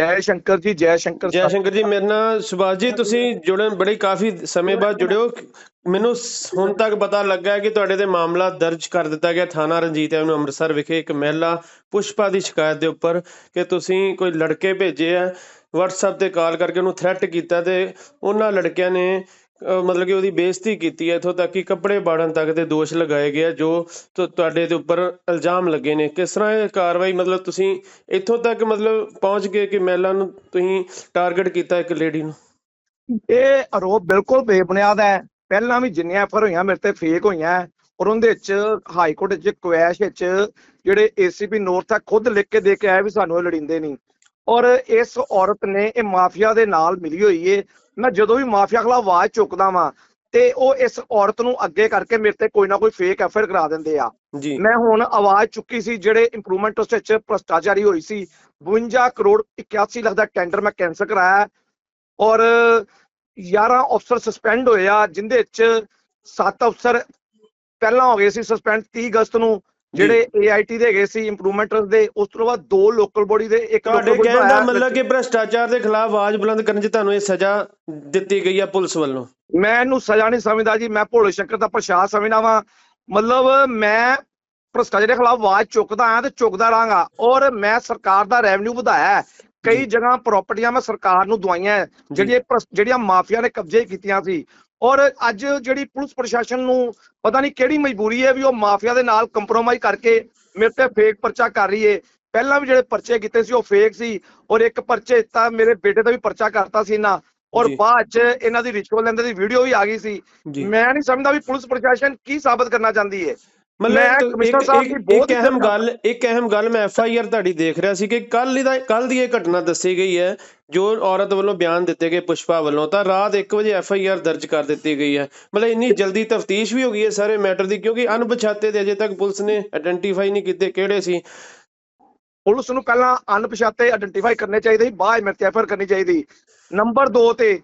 ਜੈ ਸ਼ੰਕਰ ਜੀ ਜੈ ਸ਼ੰਕਰ ਜੈ ਸ਼ੰਕਰ ਜੀ ਮੇਰੇ ਨਾਲ ਸੁਭਾਸ਼ ਜੀ ਤੁਸੀਂ ਜੁੜਨ ਬੜੀ ਕਾਫੀ ਸਮੇਂ ਬਾਅਦ ਜੁੜਿਓ ਮੈਨੂੰ ਹੁਣ ਤੱਕ ਪਤਾ ਲੱਗਾ ਕਿ ਤੁਹਾਡੇ ਤੇ ਮਾਮਲਾ ਦਰਜ ਕਰ ਦਿੱਤਾ ਗਿਆ ਥਾਣਾ ਰਣਜੀਤ ਐਵਨਿਊ ਅੰਮ੍ਰਿਤਸਰ ਵਿਖੇ ਇੱਕ ਮਹਿਲਾ ਪੁਸ਼ਪਾ ਦੀ ਸ਼ਿਕਾਇਤ ਦੇ ਉੱਪਰ ਕਿ ਤੁਸੀਂ ਕੋਈ ਲੜਕੇ ਭੇਜੇ ਆ। WhatsApp ਤੇ ਕਾਲ ਕਰਕੇ ਉਹਨੂੰ ਥ੍ਰੈਟ ਕੀਤਾ ਤੇ ਉਹਨਾਂ ਲੜਕਿਆਂ ਨੇ ਮਤਲਬ ਕਿ ਉਹਦੀ ਬੇਇੱਜ਼ਤੀ ਕੀਤੀ ਹੈ ਇੱਥੋਂ ਤੱਕ ਕਿ ਕੱਪੜੇ ਪਾੜਨ ਤੱਕ ਦੇ ਦੋਸ਼ ਲਗਾਏ ਗਏ ਜੋ ਤੁਹਾਡੇ ਦੇ ਉੱਪਰ ਇਲਜ਼ਾਮ ਲੱਗੇ ਨੇ। ਕਿਸ ਤਰ੍ਹਾਂ ਇਹ ਕਾਰਵਾਈ ਮਤਲਬ ਤੁਸੀਂ ਇੱਥੋਂ ਤੱਕ ਮਤਲਬ ਪਹੁੰਚ ਗਏ ਕਿ ਮਹਿਲਾ ਨੂੰ ਤੁਸੀਂ ਟਾਰਗੇਟ ਕੀਤਾ ਇੱਕ ਲੇਡੀ ਨੂੰ? ਇਹ ਆਰੋਪ ਬਿਲਕੁਲ ਬੇਬੁਨਿਆਦ ਹੈ। ਪਹਿਲਾਂ ਵੀ ਜਿੰਨੀਆਂ ਐਫਰ ਹੋਈਆਂ ਮੇਰੇ ਤੇ ਫੇਕ ਹੋਈਆਂ ਔਰ ਉਹਦੇ ਵਿੱਚ ਹਾਈ ਕੋਰਟ ਵਿੱਚ ਕੁਐਸ਼ ਵਿੱਚ ਜਿਹੜੇ ਏਸੀਪੀ ਨੋਰਥ ਆ ਖੁਦ ਲਿਖ ਕੇ ਦੇ ਕੇ ਆਇਆ ਵੀ ਸਾਨੂੰ ਇਹ ਲੜਿੰਦੇ ਨਹੀਂ ਔਰ ਇਸ ਔਰਤ ਨੇ ਇਹ ਮਾਫੀਆ ਦੇ ਨਾਲ ਮਿਲੀ ਹੋਈ ਏ। ਮੈਂ ਜਦੋਂ ਵੀ ਮਾਫੀਆ ਖਿਲਾਫ ਆਵਾਜ਼ ਚੁੱਕਦਾ ਵਾਂ ਤੇ ਉਹ ਇਸ ਔਰਤ ਨੂੰ ਅੱਗੇ ਕਰਕੇ ਮੇਰੇ ਤੇ ਕੋਈ ਨਾ ਕੋਈ ਫੇਕ ਐਫਰ ਕਰਾ ਦਿੰਦੇ ਆ। ਮੈਂ ਹੁਣ ਆਵਾਜ਼ ਚੁੱਕੀ ਸੀ ਜਿਹੜੇ ਇੰਪਰੂਵਮੈਂਟ ਟਰਸਟ ਵਿੱਚ ਭ੍ਰਸ਼ਟਾਚਾਰੀ ਹੋਈ ਸੀ। 52 ਕਰੋੜ 81 ਲੱਖ ਦਾ ਟੈਂਡਰ ਮੈਂ ਕੈਂਸਲ ਕਰਾਇਆ। ਔਰ 11 ਅਫਸਰ ਸਸਪੈਂਡ ਹੋਏ ਆ ਜਿੰਦੇ ਵਿੱਚ 7 ਅਫਸਰ ਪਹਿਲਾਂ ਹੋ ਗਏ ਸੀ ਸਸਪੈਂਡ 30 ਅਗਸਤ ਨੂੰ। ਜਿਹੜੇ ਏਆਈਟੀ ਦੇ ਹੈਗੇ ਸੀ ਇੰਪਰੂਵਮੈਂਟ ਟਰਸਟ ਦੇ ਉਸ ਤੋਂ ਬਾਅਦ ਦੋ ਲੋਕਲ ਬੋਡੀ ਦੇ ਇੱਕ ਤੁਹਾਡੇ ਕਹਿਣ ਦਾ ਮਤਲਬ ਕਿ ਭ੍ਰਸ਼ਟਾਚਾਰ ਦੇ ਖਿਲਾਫ ਆਵਾਜ਼ ਬੁਲੰਦ ਕਰਨ 'ਚ ਤੁਹਾਨੂੰ ਇਹ ਸਜ਼ਾ ਦਿੱਤੀ ਗਈ ਹੈ ਪੁਲਿਸ ਵੱਲੋਂ? ਮੈਂ ਇਹਨੂੰ ਸਜ਼ਾ ਨਹੀਂ ਸਮਝਦਾ ਜੀ ਮੈਂ ਭੋਲੇ ਸ਼ੰਕਰ ਦਾ ਪ੍ਰਸ਼ਾਦ ਸਮਝਦਾ ਵਾਂ। ਮਤਲਬ ਮੈਂ ਭ੍ਰਸ਼ਟਾਚਾਰ ਦੇ ਖਿਲਾਫ ਆਵਾਜ਼ ਚੁੱਕਦਾ ਆ ਤੇ ਚੁੱਕਦਾ ਰਹਾਂਗਾ। ਔਰ ਮੈਂ ਸਰਕਾਰ ਦਾ ਰੈਵਨਿਊ ਵਧਾਇਆ ਹੈ। ਕਈ। ਜਗ੍ਹਾ ਪ੍ਰਾਪਰਟੀਆਂ ਮੈਂ ਸਰਕਾਰ ਨੂੰ ਦਵਾਈਆਂ ਜਿਹੜੀਆਂ ਜਿਹੜੀਆਂ ਮਾਫੀਆ ਨੇ ਕਬਜ਼ੇ ਕੀਤੀਆਂ ਸੀ ਔਰ ਅੱਜ ਜਿਹੜੀ ਪੁਲਿਸ ਪ੍ਰਸ਼ਾਸਨ ਨੂੰ ਪਤਾ ਨਹੀਂ ਕਿਹੜੀ ਮਜਬੂਰੀ ਹੈ ਵੀ ਉਹ ਮਾਫੀਆ ਦੇ ਨਾਲ ਕੰਪਰੋਮਾਈਜ਼ ਕਰਕੇ ਮੇਰੇ ਤੇ ਫੇਕ ਪਰਚਾ ਕਰ ਰਹੀ ਏ। ਪਹਿਲਾਂ ਵੀ ਜਿਹੜੇ ਪਰਚੇ ਕੀਤੇ ਸੀ ਉਹ ਫੇਕ ਸੀ ਔਰ ਇੱਕ ਪਰਚੇ ਤਾਂ ਮੇਰੇ ਬੇਟੇ ਦਾ ਵੀ ਪਰਚਾ ਕਰਤਾ ਸੀ ਨਾ ਔਰ। ਬਾਅਦ ਚ ਇਹਨਾਂ ਦੀ ਰਿਚੁਅਲ ਲੈਂਦੇ ਦੀ ਵੀਡੀਓ ਵੀ ਆ ਗਈ ਸੀ। ਮੈਂ ਨਹੀਂ ਸਮਝਦਾ ਵੀ ਪੁਲਿਸ ਪ੍ਰਸ਼ਾਸਨ ਕੀ ਸਾਬਤ ਕਰਨਾ ਚਾਹੁੰਦੀ ਮੈਂ ਮਤਲਬ ਕਮਿਸ਼ਨਰ ਸਾਹਿਬ ਦੀ ਇੱਕ ਬਹੁਤ ਇੱਕ ਅਹਿਮ ਗੱਲ ਇੱਕ ਅਹਿਮ ਗੱਲ ਮੈਂ ਐਫ ਆਈ ਆਰ ਤੁਹਾਡੀ ਦੇਖ ਰਿਹਾ ਸੀ ਕਿ ਕੱਲ ਦਾ ਕੱਲ ਦੀ ਇਹ ਘਟਨਾ ਦੱਸੀ ਗਈ ਹੈ ਜੋ ਔਰਤ ਵੱਲੋਂ ਬਿਆਨ ਦਿੱਤੇ ਗਏ ਪੁਸ਼ਪਾ ਵੱਲੋਂ ਤਾਂ ਰਾਤ 1 ਵਜੇ ਐਫ ਆਈ ਆਰ ਦਰਜ ਕਰ ਦਿੱਤੀ ਗਈ ਹੈ। ਮਤਲਬ ਇੰਨੀ ਜਲਦੀ ਤਫਤੀਸ਼ ਵੀ ਹੋ ਗਈ ਹੈ ਸਾਰੇ ਮੈਟਰ ਦੀ ਕਿਉਂਕਿ ਅਣਪਛਾਤੇ ਦੇ ਅਜੇ ਤੱਕ ਪੁਲਿਸ ਨੇ ਆਇਡੈਂਟੀਫਾਈ ਨਹੀਂ ਕੀਤੇ ਕਿਹੜੇ ਸੀ। ਪੁਲਿਸ ਨੂੰ ਪਹਿਲਾਂ ਅਣਪਛਾਤੇ ਆਇਡੈਂਟੀਫਾਈ ਕਰਨੇ ਚਾਹੀਦੇ ਸੀ ਬਾਅਦ ਤੇ ਐਫਆਈਆਰ ਕਰਨੀ ਚਾਹੀਦੀ। ਨੰਬਰ 2 ਤੇ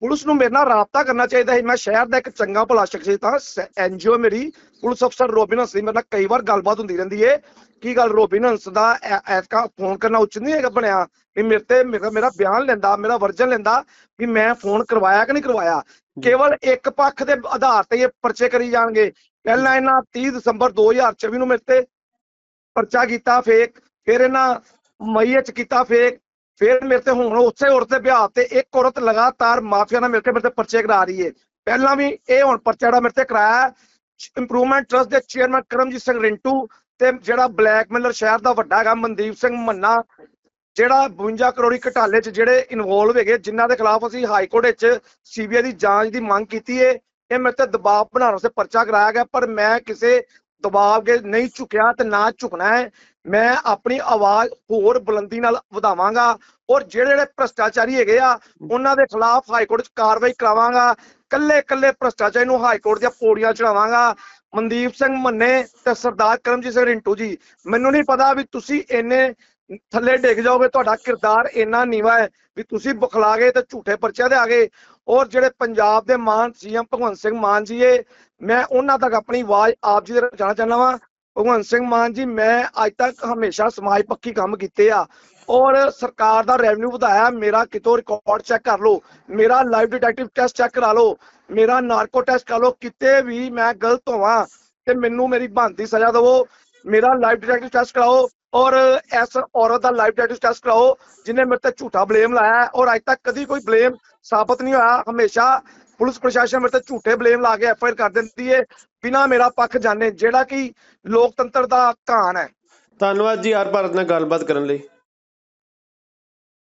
ਪੁਲਿਸ ਨੂੰ ਮੇਰੇ ਨਾਲ ਰਾਬਤਾ ਕਰਨਾ ਚਾਹੀਦਾ ਸੀ। ਮੈਂ ਸ਼ਹਿਰ ਦਾ ਇੱਕ ਚੰਗਾ ਭਲਾ ਸ਼ਖਸ ਤਾਂ ਐਨਜੀਓ ਮੇਰੀ ਪੁਲਿਸ ਅਫਸਰ ਰੋਬਿਨਸ ਸੀ ਮੇਰੇ ਨਾਲ ਕਈ ਵਾਰ ਗੱਲਬਾਤ ਹੁੰਦੀ ਰਹਿੰਦੀ ਏ। ਕੀ ਗੱਲ ਰੋਬਿਨਸ ਦਾ ਐ- ਐਤਕਾ ਫੋਨ ਕਰਨਾ ਉਚਿਤ ਨਹੀਂ ਹੈਗਾ ਬਣਿਆ? ਵੀ ਮੇਰੇ ਤੇ ਮੇਰਾ ਮੇਰਾ ਬਿਆਨ ਲੈਂਦਾ ਮੇਰਾ ਵਰਜਨ ਲੈਂਦਾ ਵੀ ਮੈਂ ਫੋਨ ਕਰਵਾਇਆ ਕਿ ਨਹੀਂ ਕਰਵਾਇਆ? ਕੇਵਲ ਇੱਕ ਪੱਖ ਦੇ ਆਧਾਰ ਤੇ ਇਹ ਪਰਚੇ ਕਰੀ ਜਾਣਗੇ। ਪਹਿਲਾਂ ਇਹਨਾਂ 30 ਦਸੰਬਰ 2024 ਨੂੰ ਮੇਰੇ ਤੇ ਪਰਚਾ ਕੀਤਾ ਫੇਕ ਫਿਰ ਇਹਨਾਂ ਮਈ ਚ ਕੀਤਾ ਫੇਕ ਫਿਰ ਮੇਰੇ ਤੇ ਹੁਣ ਉਸੇ ਔਰਤ ਦੇ ਵਿਆਹ ਤੇ ਇੱਕ ਔਰਤ ਲਗਾਤਾਰ ਮਾਫੀਆ ਨਾਲ ਮਿਲ ਕੇ ਮੇਰੇ ਤੇ ਪਰਚੇ ਕਰਾ ਰਹੀ ਹੈ ਪਹਿਲਾਂ ਵੀ ਇਹ ਹੁਣ ਪਰਚਾ ਜਿਹੜਾ ਮੇਰੇ ਤੇ ਕਰਾਇਆ ਇੰਪਰੂਵਮੈਂਟ ਟਰਸਟ ਦੇ ਚੇਅਰਮੈਨ ਕਰਮਜੀਤ ਸਿੰਘ ਰਿੰਟੂ ਤੇ ਜਿਹੜਾ ਬਲੈਕਮੇਲਰ ਸ਼ਹਿਰ ਦਾ ਵੱਡਾ ਹੈਗਾ ਮਨਦੀਪ ਸਿੰਘ ਮੰਨਾ, ਜਿਹੜਾ 52 ਕਰੋੜੀ ਘਟਾਲੇ ਚ ਜਿਹੜੇ ਇਨਵੋਲਵ ਹੈਗੇ, ਜਿਨ੍ਹਾਂ ਦੇ ਖਿਲਾਫ ਅਸੀਂ ਹਾਈ ਕੋਰਟ ਵਿੱਚ ਸੀਬੀਆਈ ਦੀ ਜਾਂਚ ਦੀ ਮੰਗ ਕੀਤੀ ਹੈ ਇਹ ਮੇਰੇ ਤੇ ਦਬਾਅ ਬਣਾਉਣ ਵਾਸਤੇ ਪਰਚਾ ਕਰਾਇਆ ਗਿਆ, ਪਰ ਮੈਂ ਕਿਸੇ ਦਬਾਅ ਕੇ ਨਹੀਂ ਝੁਕਿਆ ਤੇ ਨਾ ਝੁਕਣਾ ਹੈ। ਮੈਂ ਆਪਣੀ ਆਵਾਜ਼ ਹੋਰ ਬੁਲੰਦੀ ਨਾਲ ਵਧਾਵਾਂਗਾ ਔਰ ਜਿਹੜੇ ਜਿਹੜੇ ਭ੍ਰਸ਼ਟਾਚਾਰੀ ਹੈਗੇ ਆ, ਉਹਨਾਂ ਦੇ ਖਿਲਾਫ ਹਾਈ ਕੋਰਟ 'ਚ ਕਾਰਵਾਈ ਕਰਾਵਾਂਗਾ। ਕੱਲੇ ਕੱਲੇ ਭ੍ਰਸ਼ਟਾਚਾਰੀ ਨੂੰ ਹਾਈ ਕੋਰਟ ਦੀਆਂ ਪੌੜੀਆਂ ਚੜਾਵਾਂਗਾ ਮਨਦੀਪ ਸਿੰਘ ਮੰਨੇ ਤੇ ਸਰਦਾਰ ਕਰਮਜੀਤ ਸਿੰਘ ਰਿੰਟੂ ਜੀ, ਮੈਨੂੰ ਨਹੀਂ ਪਤਾ ਵੀ ਤੁਸੀਂ ਇੰਨੇ ਥੱਲੇ ਡਿੱਗ ਜਾਓਗੇ, ਤੁਹਾਡਾ ਕਿਰਦਾਰ ਇੰਨਾ ਨੀਵਾ ਹੈ ਵੀ ਤੁਸੀਂ ਬੁਖਲਾ ਗਏ ਤੇ ਝੂਠੇ ਪਰਚਿਆਂ ਦੇ ਆ ਗਏ। ਔਰ ਜਿਹੜੇ ਪੰਜਾਬ ਦੇ ਮਾਨ ਸੀਐਮ ਭਗਵੰਤ ਸਿੰਘ ਮਾਨ ਜੀ ਇਹ, ਮੈਂ ਉਹਨਾਂ ਤੱਕ ਆਪਣੀ ਆਵਾਜ਼ ਆਪ ਜੀ ਦੇ ਜਾਣਾ ਚਾਹੁੰਦਾ ਵਾਂ। ਭਗਵੰਤ ਸਿੰਘ ਮਾਨ ਜੀ, ਮੈਂ ਅੱਜ ਤੱਕ ਹਮੇਸ਼ਾ ਸਮਾਜ ਪੱਖੀ ਕੰਮ ਕੀਤੇ ਆ। ਔਰ ਸਰਕਾਰ ਦਾ ਰੈਵਨਿਊ ਵਧਾਇਆ, ਮੇਰਾ ਕਿਤੋਂ ਰਿਕਾਰਡ ਚੈੱਕ ਕਰ ਲਓ, ਮੇਰਾ ਲਾਈਵ ਡਿਟੈਕਟਿਵ ਟੈਸਟ ਚੈੱਕ ਕਰਾ ਲਓ, ਮੇਰਾ ਨਾਰਕੋ ਟੈਸਟ ਕਰ ਲਓ, ਕਿਤੇ ਵੀ ਮੈਂ ਗਲਤ ਹੋਵਾਂ ਤੇ ਮੈਨੂੰ ਮੇਰੀ ਬਣਦੀ ਸਜ਼ਾ ਦਿਵੋ, ਮੇਰਾ ਲਾਈਵ ਡਿਟੈਕਟਿਵ ਟੈਸਟ ਕਰਾਓ ਔਰ ਇਸ ਔਰਤ ਦਾ ਲਾਈਵ ਡਿਟੈਕਟਿਵ ਟੈਸਟ ਕਰਾਓ, ਜਿਨੇ ਮੇਰੇ ਤੇ ਝੂਠਾ ਬਲੇਮ ਲਾਇਆ ਔਰ ਅੱਜ ਤੱਕ ਕਦੀ ਕੋਈ ਬਲੇਮ ਸਾਬਤ ਨਹੀਂ ਹੋਇਆ, ਹਮੇਸ਼ਾ ਪੁਲਿਸ ਪ੍ਰਸ਼ਾਸਨ ਮੇਰੇ ਤੇ ਝੂਠੇ ਬਲੇਮ ਲਾ ਕੇ ਐਫਆਈਆਰ ਕਰ ਦਿੰਦੀ ਹੈ ਬਿਨਾ ਮੇਰਾ ਪੱਖ ਜਾਣੇ, ਜਿਹੜਾ ਕਿ ਲੋਕਤੰਤਰ ਦਾ ਘਾਣ ਹੈ। ਧੰਨਵਾਦ ਜੀ, ਹਰ ਭਾਰਤ ਨਾਲ ਗੱਲਬਾਤ ਕਰਨ ਲਈ।